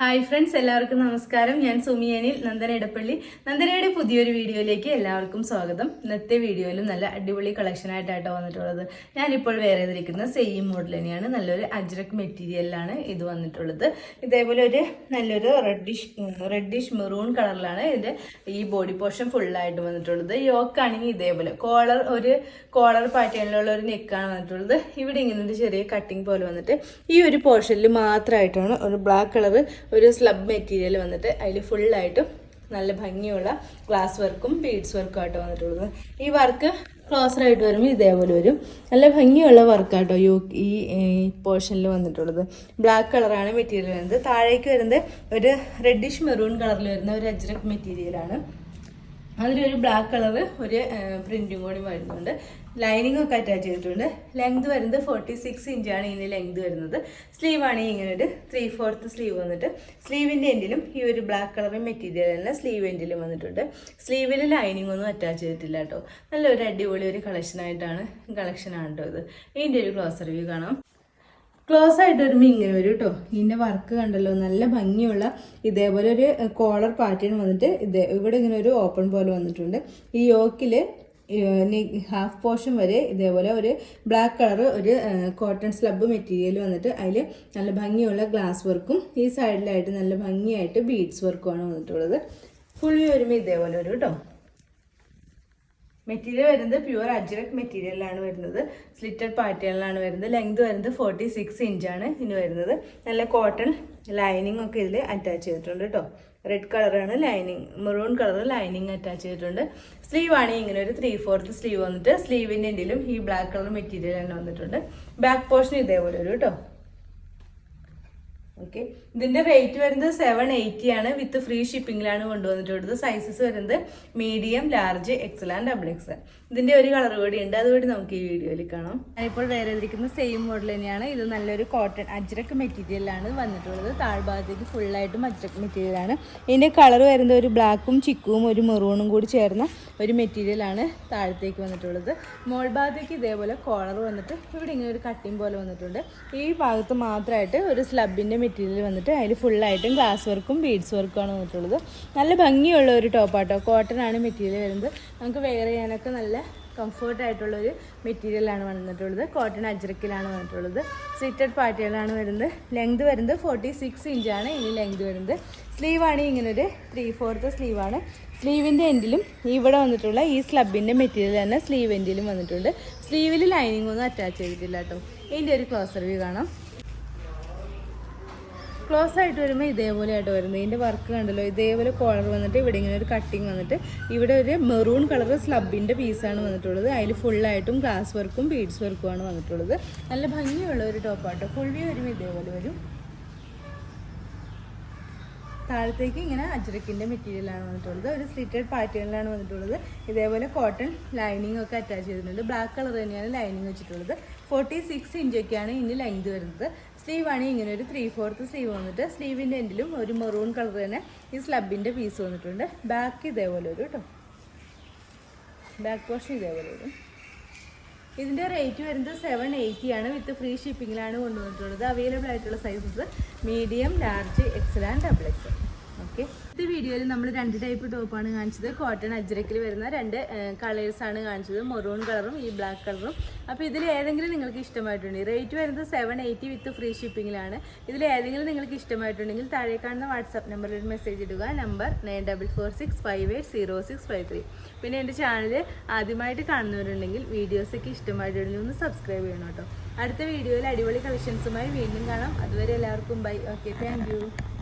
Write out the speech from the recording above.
Hi friends എല്ലാവർക്കും നമസ്കാരം. ഞാൻ സുമിയനിൽ നന്ദന ഇടപ്പള്ളി നന്ദനയുടെ പുതിയൊരു വീഡിയോയിലേക്ക് എല്ലാവർക്കും സ്വാഗതം. ഇന്നത്തെ വീഡിയോയിലും നല്ല അടിപൊളി കളക്ഷൻ ആയിട്ടാണ് വന്നിട്ടുള്ളത്. ഞാനിപ്പോൾ വേറെ ചെയ്തിരിക്കുന്ന സെയിം മോഡൽ തന്നെയാണ്. നല്ലൊരു അജ്രക് മെറ്റീരിയലിലാണ് ഇത് വന്നിട്ടുള്ളത്. ഇതേപോലെ ഒരു നല്ലൊരു റെഡിഷ് റെഡിഷ് മെറൂൺ കളറിലാണ് ഇതിന്റെ ഈ ബോഡി പോർഷൻ ഫുള്ളായിട്ട് വന്നിട്ടുള്ളത്. യോക്കാണെങ്കിൽ ഇതേപോലെ കോളർ ഒരു കോളർ പാറ്റേണിലുള്ള ഒരു നെക്കാണ് വന്നിട്ടുള്ളത്. ഇവിടെ ഇങ്ങനെ ഒരു ചെറിയ കട്ടിങ് പോലെ വന്നിട്ട് ഈ ഒരു പോർഷനിൽ മാത്രമായിട്ടാണ് ഒരു ബ്ലാക്ക് കളർ ഒരു സ്ലബ് മെറ്റീരിയൽ വന്നിട്ട് അതിൽ ഫുള്ളായിട്ടും നല്ല ഭംഗിയുള്ള ഗ്ലാസ് വർക്കും ബീഡ്സ് വർക്കും ആയിട്ട് വന്നിട്ടുള്ളത്. ഈ വർക്ക് ക്ലോസർ ആയിട്ട് വരുമ്പോൾ ഇതേപോലെ വരും. നല്ല ഭംഗിയുള്ള വർക്കാട്ടോ യു ഈ പോർഷനിൽ വന്നിട്ടുള്ളത്. ബ്ലാക്ക് കളറാണ് മെറ്റീരിയൽ വരുന്നത്. താഴേക്ക് വരുന്നത് ഒരു റെഡിഷ് മെറൂൺ കളറിൽ വരുന്ന ഒരു അജ്രക് മെറ്റീരിയലാണ് അതിലൊരു ബ്ലാക്ക് കളർ ഒരു പ്രിന്റും കൂടി വരുന്നുണ്ട്. ലൈനിങ് ഒക്കെ അറ്റാച്ച് ചെയ്തിട്ടുണ്ട്. ലെങ്ത് വരുന്നത് ഫോർട്ടി സിക്സ് ഇഞ്ചാണ് ഇതിന് ലെങ്ത് വരുന്നത്. സ്ലീവാണ് ഇങ്ങനെ ഒരു ത്രീ ഫോർത്ത് സ്ലീവ് വന്നിട്ട് സ്ലീവിന്റെ എൻഡിലും ഈ ഒരു ബ്ലാക്ക് കളർ മെറ്റീരിയൽ തന്നെ സ്ലീവ് എൻഡിലും വന്നിട്ടുണ്ട്. സ്ലീവിൽ ലൈനിങ് ഒന്നും അറ്റാച്ച് ചെയ്തിട്ടില്ല കേട്ടോ. നല്ലൊരു അടിപൊളി ഒരു കളക്ഷനായിട്ടാണ് കളക്ഷനാണ് കേട്ടോ ഇത്. ഇതിന്റെ ഒരു ക്ലോസർ വ്യൂ കാണാം. ക്ലോസ് ആയിട്ട് വരുമ്പോൾ ഇങ്ങനെ വരും കേട്ടോ ഇതിന്റെ വർക്ക് കണ്ടല്ലോ നല്ല ഭംഗിയുള്ള ഇതേപോലെ ഒരു കോളർ പാറ്റേൺ വന്നിട്ട് ഇത് ഇവിടെ ഇങ്ങനെ ഒരു ഓപ്പൺ പോലെ വന്നിട്ടുണ്ട്. ഈ യോക്കിൽ ഹാഫ് പോർഷൻ വരെ ഇതേപോലെ ഒരു ബ്ലാക്ക് കളർ ഒരു കോട്ടൺ സ്ലബ് മെറ്റീരിയൽ വന്നിട്ട് അതിൽ നല്ല ഭംഗിയുള്ള ഗ്ലാസ് വർക്കും ഈ സൈഡിലായിട്ട് നല്ല ഭംഗിയായിട്ട് ബീഡ്സ് വർക്കുമാണ് വന്നിട്ടുള്ളത്. വ്യൂ വരുമ്പോൾ ഇതേപോലെ ഒരു കേട്ടോ മെറ്റീരിയൽ വരുന്നത് പ്യുവർ അജ്രക് മെറ്റീരിയലാണ് വരുന്നത്. സ്ലിറ്റഡ് പാറ്റേണിലാണ് വരുന്നത്. ലെങ്ത് വരുന്നത് ഫോർട്ടി സിക്സ് ഇഞ്ചാണ് ഇനി വരുന്നത്. നല്ല കോട്ടൺ ലൈനിങ് ഒക്കെ ഇതിൽ അറ്റാച്ച് ചെയ്തിട്ടുണ്ട് കേട്ടോ റെഡ് കളറാണ് lining maroon colour lining attach ചെയ്തിട്ടുണ്ട്. സ്ലീവ് ആണ് ഇങ്ങനെ ഒരു ത്രീ ഫോർത്ത് സ്ലീവ് വന്നിട്ട് സ്ലീവിന്റെ എന്തെങ്കിലും ഈ ബ്ലാക്ക് കളർ മെറ്റീരിയൽ തന്നെ വന്നിട്ടുണ്ട്. ബാക്ക് പോർഷൻ ഇതേപോലെ ഒരു കേട്ടോ ഓക്കെ ഇതിന്റെ റേറ്റ് വരുന്നത് സെവൻ എയ്റ്റി ആണ് വിത്ത് ഫ്രീ ഷിപ്പിംഗിലാണ് കൊണ്ടുവന്നിട്ടുള്ളത് സൈസസ് വരുന്നത് medium large XL and double XL ഇതിന്റെ ഒരു കളർ കൂടി ഉണ്ട്. അതുകൂടി നമുക്ക് ഈ വീഡിയോയിൽ കാണാം. ഞാനിപ്പോൾ വേറെ ചെയ്തിരിക്കുന്ന സെയിം മോഡൽ തന്നെയാണ്. ഇത് നല്ലൊരു കോട്ടൺ അജ്രക്ക് മെറ്റീരിയലാണ് വന്നിട്ടുള്ളത്. താഴ്ഭാഗത്തേക്ക് ഫുള്ളായിട്ടും അജ്രക്ക് മെറ്റീരിയലാണ് ഇതിന്റെ കളർ വരുന്നത് ഒരു ബ്ലാക്കും ചിക്കും ഒരു മെറൂണും കൂടി ചേർന്ന ഒരു മെറ്റീരിയലാണ് താഴത്തേക്ക് വന്നിട്ടുള്ളത്. മോൾ ഭാഗത്തേക്ക് ഇതേപോലെ കോളർ വന്നിട്ട് ഇവിടെ ഇങ്ങനെ ഒരു കട്ടിങ് പോലെ വന്നിട്ടുണ്ട്. ഈ ഭാഗത്ത് മാത്രമായിട്ട് ഒരു സ്ലബിന്റെ മെറ്റീരിയൽ വന്നിട്ട് അതിൽ ഫുള്ളായിട്ടും ഗ്ലാസ് വർക്കും ബീഡ്സ് വർക്കുമാണ് വന്നിട്ടുള്ളത്. നല്ല ഭംഗിയുള്ള ഒരു ടോപ്പാട്ടോ കോട്ടൺ ആണ് മെറ്റീരിയൽ വരുന്നത്. നമുക്ക് വെയർ ചെയ്യാനൊക്കെ നല്ല കംഫർട്ട് ആയിട്ടുള്ള ഒരു മെറ്റീരിയലാണ് വന്നിട്ടുള്ളത്. കോട്ടൺ അജ്രക്കിലാണ് വന്നിട്ടുള്ളത്. സിറ്റഡ് പാർട്ടികളാണ് വരുന്നത്. ലെങ്ത് വരുന്നത് ഫോർട്ടി സിക്സ് ഇഞ്ചാണ് ഇനി ലെങ്ത് വരുന്നത്. സ്ലീവാണ് ഇങ്ങനൊരു ത്രീ ഫോർത്ത് സ്ലീവാണ് സ്ലീവിന്റെ എൻഡിലും ഇവിടെ വന്നിട്ടുള്ള ഈ സ്ലബിന്റെ മെറ്റീരിയൽ തന്നെ സ്ലീവ് എൻഡിലും വന്നിട്ടുണ്ട്. സ്ലീവിൽ ലൈനിങ് ഒന്നും അറ്റാച്ച് ചെയ്തിട്ടില്ല കേട്ടോ ഇതിന്റെ ഒരു ക്ലോസർ വ്യൂ കാണാം. ക്ലോസ് ആയിട്ട് വരുമ്പോൾ ഇതേപോലെ ആയിട്ട് വരുന്നത് ഇതിന്റെ വർക്ക് കണ്ടല്ലോ? ഇതേപോലെ കോളർ വന്നിട്ട് ഇവിടെ ഇങ്ങനെ ഒരു കട്ടിങ് വന്നിട്ട് ഇവിടെ ഒരു മെറൂൺ കളർ സ്ലബിന്റെ പീസാണ് വന്നിട്ടുള്ളത്. അതിൽ ഫുള്ളായിട്ടും ഗ്ലാസ് വർക്കും ബീഡ്സ് വർക്കും ആണ് വന്നിട്ടുള്ളത്. നല്ല ഭംഗിയുള്ള ഒരു ടോപ്പാട്ടോ ഫുൾ വ്യൂ വരുമ്പോൾ ഇതേപോലെ വരും. താഴത്തേക്ക് ഇങ്ങനെ അജ്രക്കിന്റെ മെറ്റീരിയലാണ് വന്നിട്ടുള്ളത്. ഒരു സ്ലിറ്റഡ് പാറ്റേണിലാണ് വന്നിട്ടുള്ളത്. ഇതേപോലെ കോട്ടൺ ലൈനിങ് ഒക്കെ അറ്റാച്ച് ചെയ്തിട്ടുണ്ട്. ബ്ലാക്ക് കളർ തന്നെയാണ് ലൈനിങ് വെച്ചിട്ടുള്ളത്. ഫോർട്ടി സിക്സ് ഇഞ്ചൊക്കെയാണ് ഇതിന്റെ ലെങ്ത് വരുന്നത്. സ്ലീവ് ആണെങ്കിൽ ഇങ്ങനെ ഒരു ത്രീ ഫോർത്ത് സ്ലീവ് വന്നിട്ട് സ്ലീവിന്റെ എൻഡിലും ഒരു മെറൂൺ കളർ തന്നെ ഈ സ്ലബിന്റെ പീസ് വന്നിട്ടുണ്ട്. ബാക്ക് ഇതേപോലെ വരും കേട്ടോ ബാക്ക് പോർഷൻ ഇതേപോലെ വരും. ഇതിന്റെ റേറ്റ് വരുന്നത് സെവൻ എയ്റ്റി ആണ്. വിത്ത് ഫ്രീ ഷിപ്പിങ്ങിലാണ് കൊണ്ടുവന്നിട്ടുള്ളത്. അവൈലബിൾ ആയിട്ടുള്ള sizes medium large XL and double XL okay. ഇത് വീഡിയോയിൽ നമ്മൾ രണ്ട് ടൈപ്പ് ടോപ്പാണ് കാണിച്ചത്. കോട്ടൺ അജ്രക്കിൽ വരുന്ന രണ്ട് കളേഴ്സ് ആണ് കാണിച്ചത്. മൊറൂൺ കളറും ഈ ബ്ലാക്ക് കളറും അപ്പോൾ ഇതിൽ ഏതെങ്കിലും നിങ്ങൾക്ക് ഇഷ്ടമായിട്ടുണ്ടെങ്കിൽ റേറ്റ് വരുന്നത് സെവൻ എയ്റ്റി വിത്ത് ഫ്രീ ഷിപ്പിങ്ങിലാണ് ഇതിൽ ഏതെങ്കിലും നിങ്ങൾക്ക് ഇഷ്ടമായിട്ടുണ്ടെങ്കിൽ താഴെ കാണുന്ന വാട്സാപ്പ് നമ്പറിൽ ഒരു മെസ്സേജ് ഇടുക. Number nine double four six five eight zero six five three പിന്നെ എന്റെ ചാനൽ ആദ്യമായിട്ട് കാണുന്നവരുണ്ടെങ്കിൽ വീഡിയോസൊക്കെ ഇഷ്ടമായിട്ടുണ്ടെങ്കിൽ ഒന്ന് സബ്സ്ക്രൈബ് ചെയ്യണം കേട്ടോ. അടുത്ത വീഡിയോയിൽ അടിപൊളി കളക്ഷൻസുമായി വീണ്ടും കാണാം. അതുവരെ എല്ലാവർക്കും ബൈ ഓക്കെ താങ്ക്